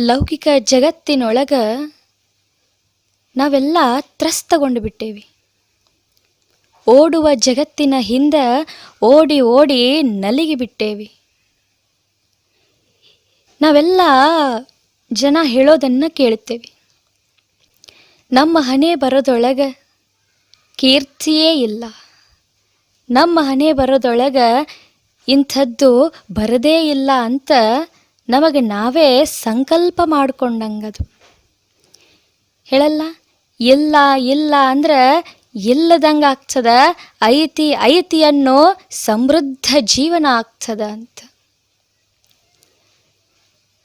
ಲೌಕಿಕ ಜಗತ್ತಿನೊಳಗ ನಾವೆಲ್ಲ ತ್ರಸ್ತಗೊಂಡು ಬಿಟ್ಟೇವಿ. ಓಡುವ ಜಗತ್ತಿನ ಹಿಂದೆ ಓಡಿ ಓಡಿ ನಲಿಗಿ ಬಿಟ್ಟೇವಿ. ನಾವೆಲ್ಲ ಜನ ಹೇಳೋದನ್ನು ಕೇಳುತ್ತೇವೆ ನಮ್ಮ ಹಣೆ ಬರೋದೊಳಗ ಕೀರ್ತಿಯೇ ಇಲ್ಲ. ನಮ್ಮ ಹಣೆ ಬರೋದೊಳಗ ಇಂಥದ್ದು ಬರದೇ ಇಲ್ಲ ಅಂತ ನಮಗೆ ನಾವೇ ಸಂಕಲ್ಪ ಮಾಡಿಕೊಂಡಂಗದು. ಹೇಳಲ್ಲ? ಇಲ್ಲ ಇಲ್ಲ ಅಂದ್ರೆ ಇಲ್ಲದಂಗೆ ಆಗ್ತದ? ಐತಿ ಐತಿ ಸಮೃದ್ಧ ಜೀವನ ಆಗ್ತದ ಅಂತ.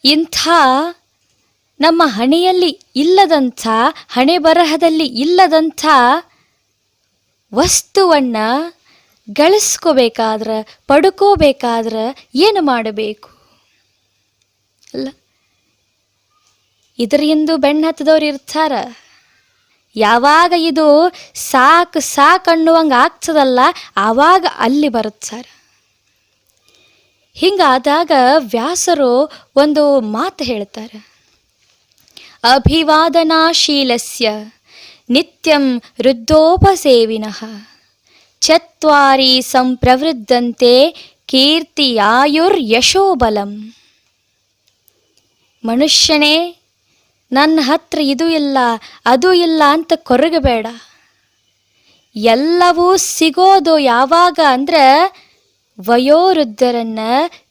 ಇಂಥ ನಮ್ಮ ಹಣೆಯಲ್ಲಿ ಇಲ್ಲದಂಥ, ಹಣೆ ಬರಹದಲ್ಲಿ ಇಲ್ಲದಂಥ ವಸ್ತುವನ್ನು ಗಳಿಸ್ಕೋಬೇಕಾದ್ರೆ, ಪಡ್ಕೋಬೇಕಾದ್ರೆ ಏನು ಮಾಡಬೇಕು? ಅಲ್ಲ? ಇದರಿಂದ ಬೆಣ್ಣ ಹತ್ತದವ್ರು ಇರ್ತಾರ. ಯಾವಾಗ ಇದು ಸಾಕು ಸಾಕು ಅನ್ನುವಂಗೆ ಆಗ್ತದಲ್ಲ, ಆವಾಗ ಅಲ್ಲಿ ಬರುತ್ತಾರ. ಹಿಂಗಾದಾಗ ವ್ಯಾಸರು ಒಂದು ಮಾತು ಹೇಳ್ತಾರೆ. ಅಭಿವಾದನಾಶೀಲಸ್ಯ ನಿತ್ಯಂ ವೃದ್ಧೋಪಸೇವಿನಃ. ಚತ್ವಾರಿ ಸಂಪ್ರವೃದ್ಧಂತೆ ಕೀರ್ತಿಯಾಯುರ್ಯಶೋಬಲಂ ಮನುಷ್ಯನೇ, ನನ್ನ ಹತ್ರ ಇದು ಇಲ್ಲ, ಅದು ಇಲ್ಲ ಅಂತ ಕೊರಗಬೇಡ ಎಲ್ಲವೂ ಸಿಗೋದು ಯಾವಾಗ ಅಂದ್ರೆ ವಯೋವೃದ್ಧರನ್ನ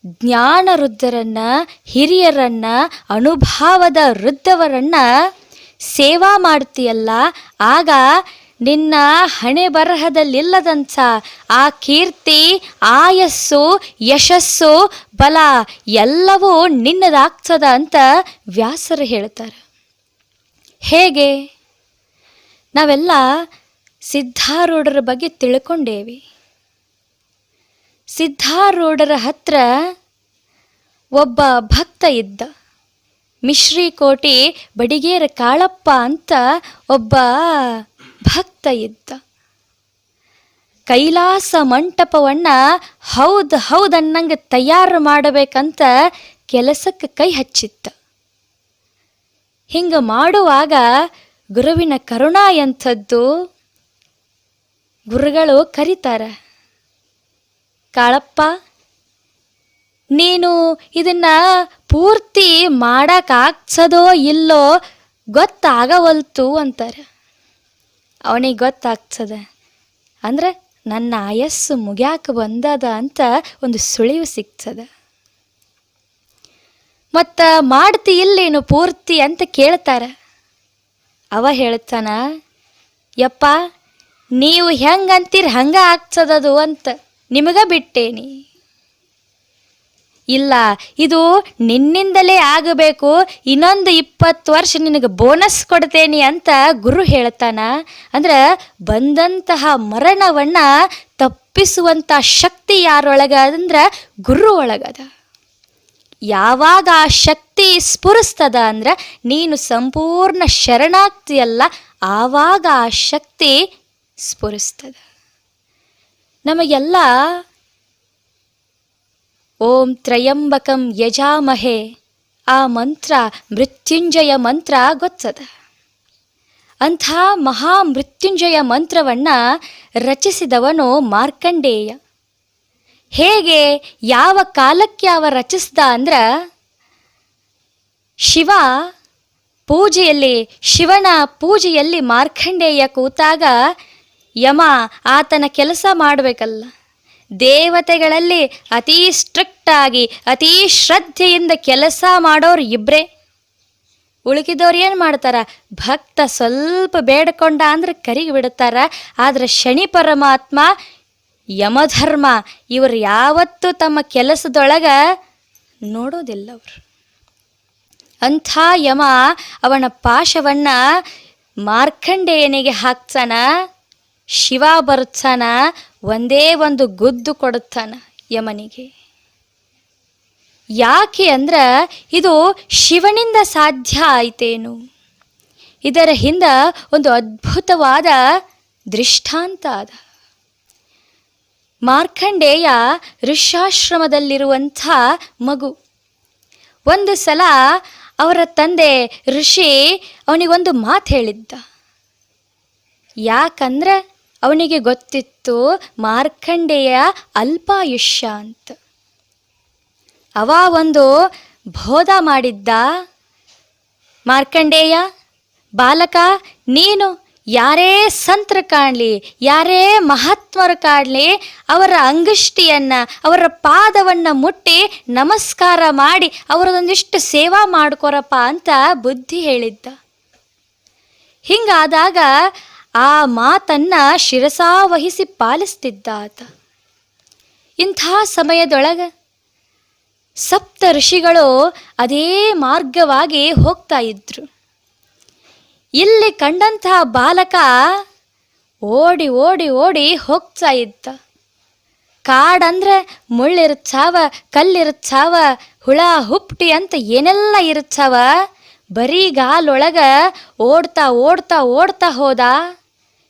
ಜ್ಞಾನ ವೃದ್ಧರನ್ನ ಹಿರಿಯರನ್ನ, ಅನುಭಾವದ ವೃದ್ಧವರನ್ನ ಸೇವಾ ಮಾಡ್ತೀಯಲ್ಲ, ಆಗ ನಿನ್ನ ಹಣೆ ಬರಹದಲ್ಲಿಲ್ಲದಂಥ ಆ ಕೀರ್ತಿ, ಆಯಸ್ಸು, ಯಶಸ್ಸು, ಬಲ ಎಲ್ಲವೂ ನಿನ್ನದಾಗ್ತದ ಅಂತ ವ್ಯಾಸರು ಹೇಳ್ತಾರೆ. ಹೇಗೆ? ನಾವೆಲ್ಲ ಸಿದ್ಧಾರೂಢರ ಬಗ್ಗೆ ತಿಳ್ಕೊಂಡೇವಿ. ಸಿದ್ಧಾರೂಢರ ಹತ್ರ ಒಬ್ಬ ಭಕ್ತ ಇದ್ದ. ಮಿಶ್ರಿಕೋಟಿ ಬಡಿಗೇರ ಕಾಳಪ್ಪ ಅಂತ ಒಬ್ಬ ಭಕ್ತ ಇದ್ದ. ಕೈಲಾಸ ಮಂಟಪವನ್ನು ಹೌದು ಹೌದು ಅನ್ನಂಗೆ ತಯಾರು ಮಾಡಬೇಕಂತ ಕೆಲಸಕ್ಕೆ ಕೈ ಹಚ್ಚಿತ್ತ ಹಿಂಗೆ ಮಾಡುವಾಗ ಗುರುವಿನ ಕರುಣಾ ಎಂಥದ್ದು? ಗುರುಗಳು ಕರೀತಾರೆ, ಕಾಳಪ್ಪ, ನೀನು ಇದನ್ನ ಪೂರ್ತಿ ಮಾಡೋಕ್ಕಾಗ್ಸದೋ ಇಲ್ಲೋ ಗೊತ್ತಾಗವಲ್ತು ಅಂತಾರೆ. ಅವನಿಗೆ ಗೊತ್ತಾಗ್ತದೆ. ಅಂದ್ರೆ ನನ್ನ ಆಯಸ್ಸು ಮುಗ್ಯಾಕ ಬಂದದ ಅಂತ ಒಂದು ಸುಳಿವು ಸಿಗ್ತದೆ. ಮತ್ತು ಮಾಡ್ತಿ ಇಲ್ಲೇನು ಪೂರ್ತಿ ಅಂತ ಕೇಳ್ತಾರೆ. ಅವ ಹೇಳ್ತಾನ, ಯಪ್ಪ, ನೀವು ಹೆಂಗಂತೀರಿ ಹಂಗ ಆಗ್ತದದು ಅಂತ ನಿಮಗೆ ಬಿಟ್ಟೇನಿ. ಇಲ್ಲ, ಇದು ನಿನ್ನಿಂದಲೇ ಆಗಬೇಕು, ಇನ್ನೊಂದು ಇಪ್ಪತ್ತು ವರ್ಷ ನಿನಗೆ ಬೋನಸ್ ಕೊಡ್ತೇನೆ ಅಂತ ಗುರು ಹೇಳ್ತಾನ. ಅಂದ್ರೆ ಬಂದಂತಹ ಮರಣವನ್ನ ತಪ್ಪಿಸುವಂಥ ಶಕ್ತಿ ಯಾರೊಳಗ? ಅಂದ್ರೆ ಗುರು ಒಳಗದ. ಯಾವಾಗ ಆ ಶಕ್ತಿ ಸ್ಫುರಿಸ್ತದ? ಅಂದ್ರೆ ನೀನು ಸಂಪೂರ್ಣ ಶರಣಾಗ್ತಿಯಲ್ಲ, ಆವಾಗ ಆ ಶಕ್ತಿ ಸ್ಫುರಿಸ್ತದ. ನಮಗೆಲ್ಲ ಓಂ ತ್ರಯಂಬಕಂ ಯಜಾಮಹೆ. ಆ ಮಂತ್ರ ಮೃತ್ಯುಂಜಯ ಮಂತ್ರ ಗೊತ್ತದ. ಅಂಥ ಮಹಾ ಮೃತ್ಯುಂಜಯ ಮಂತ್ರವನ್ನು ರಚಿಸಿದವನು ಮಾರ್ಕಂಡೇಯ. ಹೇಗೆ, ಯಾವ ಕಾಲಕ್ಕೆ ಅವ ರಚಿಸಿದ ಅಂದ್ರೆ, ಶಿವ ಪೂಜೆಯಲ್ಲಿ, ಶಿವನ ಪೂಜೆಯಲ್ಲಿ ಮಾರ್ಕಂಡೇಯ ಕೂತಾಗ, ಯಮ, ಆತನ ಕೆಲಸ ಮಾಡಬೇಕಲ್ಲ. ದೇವತೆಗಳಲ್ಲಿ ಅತೀ ಸ್ಟ್ರಿಕ್ಟ್ ಆಗಿ, ಅತೀ ಶ್ರದ್ಧೆಯಿಂದ ಕೆಲಸ ಮಾಡೋರು ಇಬ್ಬರೇ ಉಳುಕಿದವ್ರು ಏನು ಮಾಡ್ತಾರ? ಭಕ್ತ ಸ್ವಲ್ಪ ಬೇಡ್ಕೊಂಡ ಅಂದ್ರೆ ಕರಿಗಿ ಬಿಡುತ್ತಾರ ಆದ್ರೆ ಶನಿ ಪರಮಾತ್ಮ, ಯಮಧರ್ಮ, ಇವರು ಯಾವತ್ತೂ ತಮ್ಮ ಕೆಲಸದೊಳಗ ನೋಡೋದಿಲ್ಲ ಅವರು. ಅಂಥ ಯಮ ಅವನ ಪಾಶವನ್ನ ಮಾರ್ಕಂಡೇಯನಿಗೆ ಹಾಕ್ತಾನ ಶಿವ ಬರುತ್ತಾನ ಒಂದೇ ಒಂದು ಗುದ್ದು ಕೊಡುತ್ತಾನ ಯಮನಿಗೆ. ಯಾಕೆ ಅಂದ್ರೆ ಇದು ಶಿವನಿಂದ ಸಾಧ್ಯ ಆಯ್ತೇನು? ಇದರ ಹಿಂದ ಒಂದು ಅದ್ಭುತವಾದ ದೃಷ್ಟಾಂತ ಅದ. ಮಾರ್ಕಂಡೇಯ ಋಷ್ಯಾಶ್ರಮದಲ್ಲಿರುವಂಥ ಮಗು. ಒಂದು ಸಲ ಅವರ ತಂದೆ ಋಷಿ ಅವನಿಗೊಂದು ಮಾತು ಹೇಳಿದ್ದ. ಯಾಕಂದ್ರೆ ಅವನಿಗೆ ಗೊತ್ತಿತ್ತು ಮಾರ್ಕಂಡೇಯ ಅಲ್ಪಾಯುಷ್ಯ ಅಂತ. ಅವ ಒಂದು ಬೋಧ ಮಾಡಿದ್ದ. ಮಾರ್ಕಂಡೇಯ, ಬಾಲಕ, ನೀನು ಯಾರೇ ಸಂತರ ಕಾಣಲಿ, ಯಾರೇ ಮಹಾತ್ಮರು ಕಾಣಲಿ, ಅವರ ಅಂಗುಷ್ಟಿಯನ್ನು, ಅವರ ಪಾದವನ್ನು ಮುಟ್ಟಿ ನಮಸ್ಕಾರ ಮಾಡಿ ಅವರದೊಂದಿಷ್ಟು ಸೇವಾ ಮಾಡ್ಕೊರಪ್ಪ ಅಂತ ಬುದ್ಧಿ ಹೇಳಿದ್ದ. ಹಿಂಗಾದಾಗ ಆ ಮಾತನ್ನ ಶಿರಸಾವಹಿಸಿ ಪಾಲಿಸ್ತಿದ್ದಾತ. ಇಂಥ ಸಮಯದೊಳಗೆ ಸಪ್ತ ಋಷಿಗಳು ಅದೇ ಮಾರ್ಗವಾಗಿ ಹೋಗ್ತಾ ಇದ್ರು. ಇಲ್ಲಿ ಕಂಡಂತಹ ಬಾಲಕ ಓಡಿ ಓಡಿ ಓಡಿ ಹೋಗ್ತಾ ಇದ್ದ. ಕಾಡಂದ್ರೆ ಮುಳ್ಳಿರುತ್ತಾವ ಕಲ್ಲಿರುತ್ತಾವ ಹುಳ, ಹುಪ್ಟಿ ಅಂತ ಏನೆಲ್ಲ ಇರುತ್ತಾವ ಬರೀಗಾಲೊಳಗ ಓಡ್ತಾ ಓಡ್ತಾ ಓಡ್ತಾ ಹೋದ.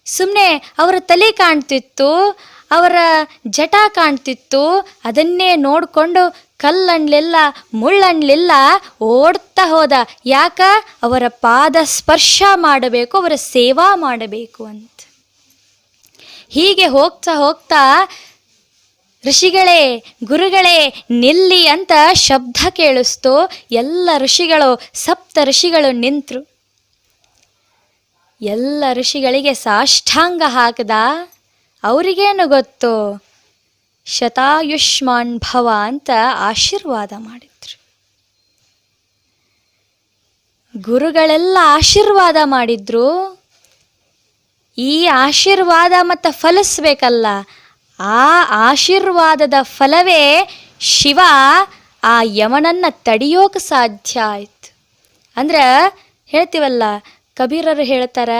ಸುಮ್ಮನೆ ಅವರ ತಲೆ ಕಾಣ್ತಿತ್ತು, ಅವರ ಜಟ ಕಾಣ್ತಿತ್ತು, ಅದನ್ನೇ ನೋಡಿಕೊಂಡು ಕಲ್ಲಣ್ಲಿಲ್ಲ ಮುಳ್ಳಣ್ಲಿಲ್ಲ ಓಡ್ತಾ ಹೋದ. ಯಾಕ? ಅವರ ಪಾದ ಸ್ಪರ್ಶ ಮಾಡಬೇಕು, ಅವರ ಸೇವಾ ಮಾಡಬೇಕು ಅಂತ. ಹೀಗೆ ಹೋಗ್ತಾ ಹೋಗ್ತಾ ಋಷಿಗಳೇ, ಗುರುಗಳೇ, ನಿಲ್ಲಿ ಅಂತ ಶಬ್ದ ಕೇಳಿಸ್ತು. ಎಲ್ಲ ಋಷಿಗಳು, ಸಪ್ತ ಋಷಿಗಳು ನಿಂತರು. ಎಲ್ಲ ಋಷಿಗಳಿಗೆ ಸಾಷ್ಟಾಂಗ ಹಾಕದ? ಅವರಿಗೇನು ಗೊತ್ತು? ಶತಾಯುಷ್ಮಾನ್ ಭವ ಅಂತ ಆಶೀರ್ವಾದ ಮಾಡಿದ್ರು. ಗುರುಗಳೆಲ್ಲ ಆಶೀರ್ವಾದ ಮಾಡಿದ್ರು. ಈ ಆಶೀರ್ವಾದ ಮತ್ತು ಫಲಿಸ್ಬೇಕಲ್ಲ. ಆ ಆಶೀರ್ವಾದದ ಫಲವೇ ಶಿವ ಆ ಯಮನನ್ನ ತಡೆಯೋಕೆ ಸಾಧ್ಯ ಆಯ್ತು. ಅಂದ್ರೆ ಹೇಳ್ತೀವಲ್ಲ ಕಬೀರರು ಹೇಳ್ತಾರ,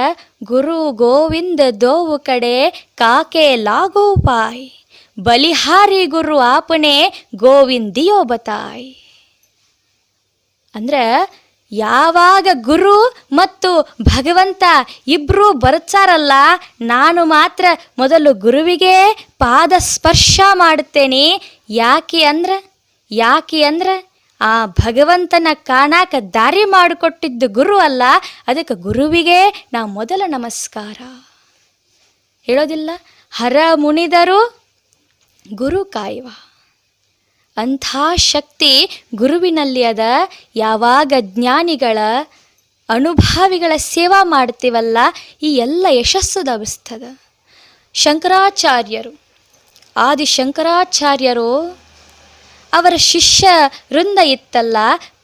ಗುರು ಗೋವಿಂದ ದೋವು ಕಡೆ ಕಾಕೆ ಲಾಗೋ ಪಾಯ್ ಬಲಿಹಾರಿ ಗುರು ಆಪನೆ ಗೋವಿಂದಿಯೋ ಬತಾಯಿ. ಅಂದ್ರೆ ಯಾವಾಗ ಗುರು ಮತ್ತು ಭಗವಂತ ಇಬ್ಬರೂ ಬರ್ತಾರಲ್ಲ ನಾನು ಮಾತ್ರ ಮೊದಲು ಗುರುವಿಗೆ ಪಾದ ಸ್ಪರ್ಶ ಮಾಡುತ್ತೇನೆ. ಯಾಕೆ ಅಂದ್ರೆ ಯಾಕೆ ಅಂದ್ರೆ ಆ ಭಗವಂತನ ಕಾಣಾಕ ದಾರಿ ಮಾಡಿಕೊಟ್ಟಿದ್ದು ಗುರು ಅಲ್ಲ, ಅದಕ್ಕೆ ಗುರುವಿಗೆ ನಾ ಮೊದಲ ನಮಸ್ಕಾರ. ಹೇಳೋದಿಲ್ಲ, ಹರ ಮುನಿದರು ಗುರು ಕಾಯುವ. ಅಂಥ ಶಕ್ತಿ ಗುರುವಿನಲ್ಲಿ ಅದ, ಯಾವಾಗ ಜ್ಞಾನಿಗಳ ಅನುಭಾವಿಗಳ ಸೇವಾ ಮಾಡ್ತೀವಲ್ಲ, ಈ ಎಲ್ಲ ಯಶಸ್ಸು ದಬಿಸ್ತದ ಶಂಕರಾಚಾರ್ಯರು ಆದಿ ಶಂಕರಾಚಾರ್ಯರು ಅವರ ಶಿಷ್ಯ ವೃಂದ ಇತ್ತಲ್ಲ,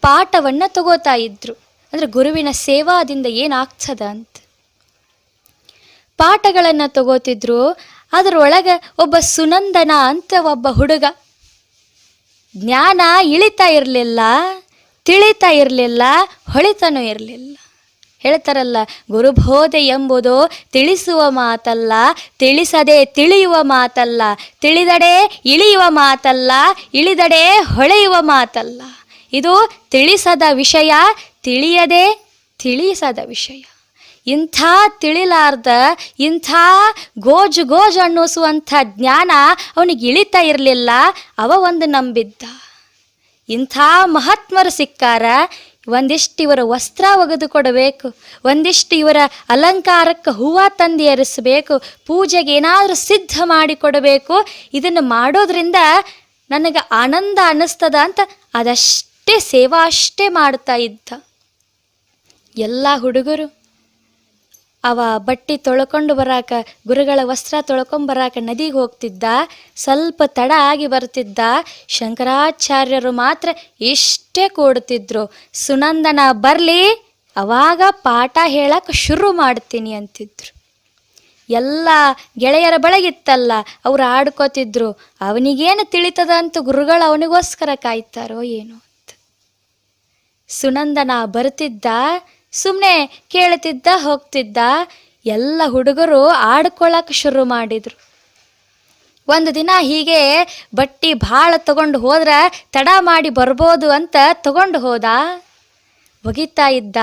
ಪಾಠವನ್ನು ತಗೋತಾ ಇದ್ರು. ಅಂದರೆ ಗುರುವಿನ ಸೇವಾದಿಂದ ಏನಾಗ್ತದ ಅಂತ. ಪಾಠಗಳನ್ನು ತಗೋತಿದ್ರು, ಅದರೊಳಗೆ ಒಬ್ಬ ಸುನಂದನ ಅಂತ ಒಬ್ಬ ಹುಡುಗ. ಜ್ಞಾನ ಇಳಿತಾ ಇರಲಿಲ್ಲ, ತಿಳಿತಾ ಇರಲಿಲ್ಲ, ಹೊಳಿತನೂ ಇರಲಿಲ್ಲ. ಹೇಳ್ತಾರಲ್ಲ, ಗುರುಬೋಧೆ ಎಂಬುದು ತಿಳಿಸುವ ಮಾತಲ್ಲ, ತಿಳಿಸದೆ ತಿಳಿಯುವ ಮಾತಲ್ಲ, ತಿಳಿದಡೆ ಇಳಿಯುವ ಮಾತಲ್ಲ, ಇಳಿದಡೆ ಹೊಳೆಯುವ ಮಾತಲ್ಲ. ಇದು ತಿಳಿಸದ ವಿಷಯ, ತಿಳಿಯದೆ ತಿಳಿಸದ ವಿಷಯ. ಇಂಥ ತಿಳಿಲಾರ್ದ, ಇಂಥ ಗೋಜು ಗೋಜು ಅನ್ನಿಸುವಂಥ ಜ್ಞಾನ ಅವನಿಗೆ ಇಳಿತಾ ಇರಲಿಲ್ಲ, ಅವ ಒಂದು ನಂಬಿದ್ದ. ಇಂಥ ಮಹಾತ್ಮರು ಸಿಕ್ಕಾರ ಒಂದಿಷ್ಟು ಇವರ ವಸ್ತ್ರ ಒಗೆದು ಕೊಡಬೇಕು ಒಂದಿಷ್ಟು ಇವರ ಅಲಂಕಾರಕ್ಕೆ ಹೂವು ತಂದು ಏರಿಸಬೇಕು ಪೂಜೆಗೆ ಏನಾದರೂ ಸಿದ್ಧ ಮಾಡಿ ಕೊಡಬೇಕು ಇದನ್ನು ಮಾಡೋದ್ರಿಂದ ನನಗೆ ಆನಂದ ಅನ್ನಿಸ್ತದ ಅಂತ ಅದಷ್ಟೇ ಸೇವಾ ಅಷ್ಟೇ ಮಾಡ್ತಾ ಇದ್ದ. ಎಲ್ಲ ಹುಡುಗರು ಅವ ಬಟ್ಟಿ ತೊಳ್ಕೊಂಡು ಬರಾಕ, ಗುರುಗಳ ವಸ್ತ್ರ ತೊಳ್ಕೊಂಡು ಬರಾಕ ನದಿಗೆ ಹೋಗ್ತಿದ್ದ, ಸ್ವಲ್ಪ ತಡ ಆಗಿ ಬರ್ತಿದ್ದ, ಶಂಕರಾಚಾರ್ಯರು ಮಾತ್ರ ಇಷ್ಟೇ ಕೂಡ್ತಿದ್ರು. ಸುನಂದನ, ಬರಲಿ, ಅವಾಗ ಪಾಠ ಹೇಳಕ್ಕೆ ಶುರು ಮಾಡ್ತೀನಿ ಅಂತಿದ್ರು. ಎಲ್ಲ ಗೆಳೆಯರ ಬಳಗಿತ್ತಲ್ಲ, ಅವ್ರು ಆಡ್ಕೋತಿದ್ರು. ಅವನಿಗೇನು ತಿಳಿತದ ಅಂತ ಗುರುಗಳು ಅವನಿಗೋಸ್ಕರ ಕಾಯ್ತಾರೋ ಏನೋ ಅಂತ. ಸುನಂದನ ಬರ್ತಿದ್ದ ಸುಮ್ಮನೆ ಕೇಳ್ತಿದ್ದ, ಹೋಗ್ತಿದ್ದ, ಎಲ್ಲ ಹುಡುಗರು ಆಡ್ಕೊಳಕ್ಕೆ ಶುರು ಮಾಡಿದ್ರು. ಒಂದು ದಿನ ಹೀಗೆ ಬಟ್ಟಿ ಭಾಳ ತಗೊಂಡು ಹೋದ್ರೆ ತಡ ಮಾಡಿ ಬರ್ಬೋದು ಅಂತ ತಗೊಂಡು ಹೋದ. ಒಗಿತಾ ಇದ್ದ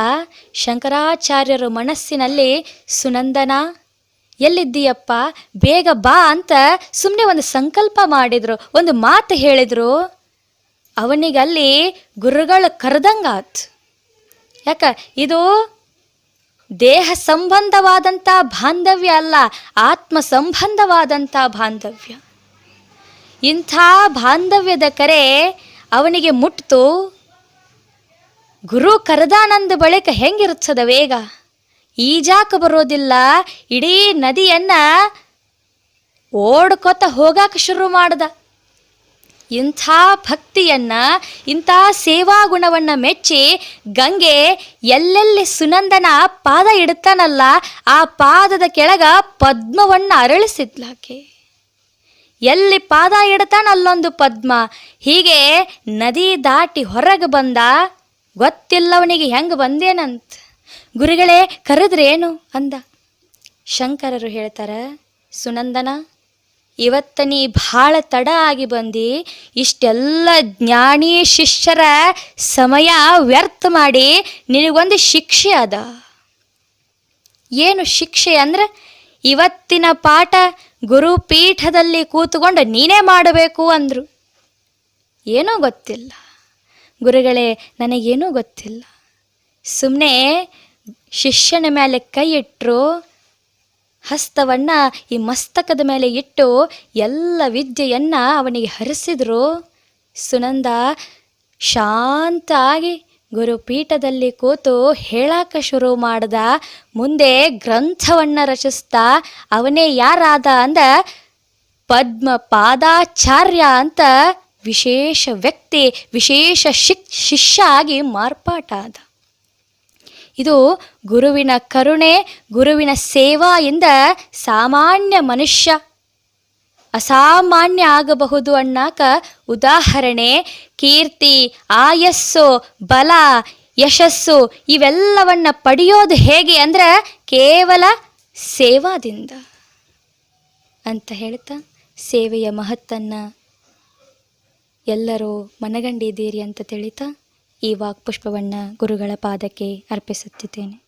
ಶಂಕರಾಚಾರ್ಯರು ಮನಸ್ಸಿನಲ್ಲಿ, ಸುನಂದನ, ಎಲ್ಲಿದ್ದೀಯಪ್ಪ? ಬೇಗ ಬಾ ಅಂತ ಸುಮ್ಮನೆ ಒಂದು ಸಂಕಲ್ಪ ಮಾಡಿದ್ರು, ಒಂದು ಮಾತು ಹೇಳಿದರು. ಅವನಿಗಲ್ಲಿ ಗುರುಗಳು ಕರೆದಂಗಾತು. ಯಾಕ? ಇದು ದೇಹ ಸಂಬಂಧವಾದಂಥ ಬಾಂಧವ್ಯ ಅಲ್ಲ, ಆತ್ಮ ಸಂಬಂಧವಾದಂಥ ಬಾಂಧವ್ಯ. ಇಂಥ ಬಾಂಧವ್ಯದ ಕರೆ ಅವನಿಗೆ ಮುಟ್ತು. ಗುರು ಕರದಾನಂದ ಬಳಿಕ ಹೆಂಗಿರುತ್ತದ ವೇಗ? ಈಜಾಕ ಬರೋದಿಲ್ಲ, ಇಡೀ ನದಿಯನ್ನ ಓಡ್ಕೊತ ಹೋಗಾಕ ಶುರು ಮಾಡ್ದ. ಇಂಥ ಭಕ್ತಿಯನ್ನ, ಇಂಥ ಸೇವಾ ಗುಣವನ್ನ ಮೆಚ್ಚಿ ಗಂಗೆ ಎಲ್ಲೆಲ್ಲಿ ಸುನಂದನ ಪಾದ ಇಡ್ತಾನಲ್ಲ ಆ ಪಾದದ ಕೆಳಗ ಪದ್ಮವನ್ನ ಅರಳಿಸಿದ್ಲಾಕೆ. ಎಲ್ಲಿ ಪಾದ ಇಡ್ತಾನ ಅಲ್ಲೊಂದು ಪದ್ಮ, ಹೀಗೆ ನದಿ ದಾಟಿ ಹೊರಗೆ ಬಂದ, ಗೊತ್ತಿಲ್ಲವನಿಗೆ ಹೆಂಗೆ ಬಂದೇನಂತ. ಗುರುಗಳೇ, ಕರೆದ್ರೇನು ಅಂದ. ಶಂಕರರು ಹೇಳ್ತಾರ, ಸುನಂದನ ಇವತ್ತ ನೀ ಭಾಳ ತಡ ಆಗಿ ಬಂದು. ಇಷ್ಟೆಲ್ಲ ಜ್ಞಾನಿ ಶಿಷ್ಯರ ಸಮಯ ವ್ಯರ್ಥ ಮಾಡಿ ನಿನಗೊಂದು ಶಿಕ್ಷೆ ಅದ. ಏನು ಶಿಕ್ಷೆ ಅಂದ್ರೆ ಇವತ್ತಿನ ಪಾಠ ಗುರುಪೀಠದಲ್ಲಿ ಕೂತುಕೊಂಡು ನೀನೇ ಮಾಡಬೇಕು ಅಂದರು. ಏನೂ ಗೊತ್ತಿಲ್ಲ. ಗುರುಗಳೇ, ನನಗೇನೂ ಗೊತ್ತಿಲ್ಲ. ಸುಮ್ಮನೆ ಶಿಷ್ಯನ ಮೇಲೆ ಕೈ ಇಟ್ಟರು ಹಸ್ತವನ್ನ ಈ ಮಸ್ತಕದ ಮೇಲೆ ಇಟ್ಟು ಎಲ್ಲ ವಿದ್ಯೆಯನ್ನ ಅವನಿಗೆ ಹರಿಸಿದ್ರು. ಸುನಂದ ಶಾಂತಾಗಿ ಗುರುಪೀಠದಲ್ಲಿ ಕೂತು ಹೇಳಾಕ ಶುರು ಮಾಡ್ದ. ಮುಂದೆ ಗ್ರಂಥವನ್ನ ರಚಿಸ್ತಾ ಅವನೇ ಯಾರಾದ ಅಂದ? ಪದ್ಮ ಪಾದಾಚಾರ್ಯ ಅಂತ ವಿಶೇಷ ವ್ಯಕ್ತಿ, ವಿಶೇಷ ಶಿಕ್, ಶಿಷ್ಯ ಆಗಿ ಮಾರ್ಪಾಟ ಆದ ಇದು ಗುರುವಿನ ಕರುಣೆ, ಗುರುವಿನ ಸೇವಾಯಿಂದ ಸಾಮಾನ್ಯ ಮನುಷ್ಯ. ಅಸಾಮಾನ್ಯ ಆಗಬಹುದು ಅನ್ನಾಕ ಉದಾಹರಣೆ, ಕೀರ್ತಿ, ಆಯಸ್ಸು, ಬಲ, ಯಶಸ್ಸು ಇವೆಲ್ಲವನ್ನ ಪಡೆಯೋದು ಹೇಗೆ ಅಂದ್ರೆ ಕೇವಲ ಸೇವಾದಿಂದ ಅಂತ ಹೇಳ್ತಾ ಸೇವೆಯ ಮಹತ್ತನ್ನ ಎಲ್ಲರೂ ಮನಗಂಡಿದ್ದೀರಿ ಅಂತ ತಿಳಿತಾ ಈ ವಾಕ್ಪುಷ್ಪವನ್ನು ಗುರುಗಳ ಪಾದಕ್ಕೆ ಅರ್ಪಿಸುತ್ತಿದ್ದೇನೆ.